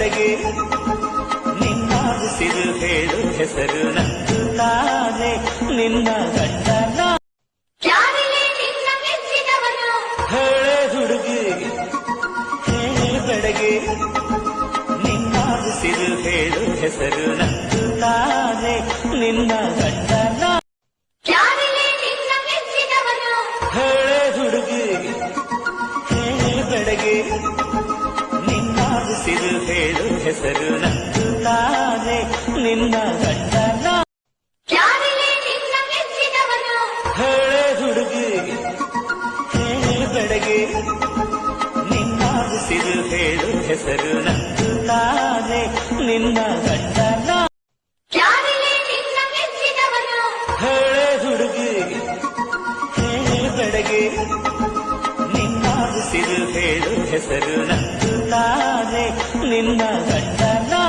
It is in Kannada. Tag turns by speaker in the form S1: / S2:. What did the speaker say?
S1: ಬೆಳಗ್ಗೆ ನಿನ್ನ ಉಸಿರು ಹೇಳು ಹೆಸರು ನಂದು ನಾನೇ ನಿನ್ನ ಗಂಡ ನಾ
S2: ಯಾರಿಲೆ ನಿನ್ನ ಮೆಚ್ಚಿದವನು?
S1: ಹೇಳೆ ಹುಡುಗಿ. ಹೇಳು ಕಡೆಗೆ. ನಿನ್ನ ಉಸಿರು ಹೇಳು ಹೆಸರು ನಂದು ನಾನೇ ನಿನ್ನ ಹೇಳು ಹೆಸರು ನಂದು ನಾನೇ ನಿನ್ನ ಗಂಡ ಹೇಳೆ ಹುಡುಗಿ ಹೇಳು ಬೆಳಗ್ಗೆ ನಿನ್ನ ಉಸಿರು ಹೇಳು ಹೆಸರು ನಂದು ನಾನೇ ನಿನ್ನ ಗಂಡ ಹೇಳೆ ಹುಡುಗಿ ಹೇಳು ಬೆಳಗ್ಗೆ ನಿನ್ನ ಉಸಿರು ಹೇಳು ಹೆಸರು ನಂದು ನಾನೇ ನಿನ್ನ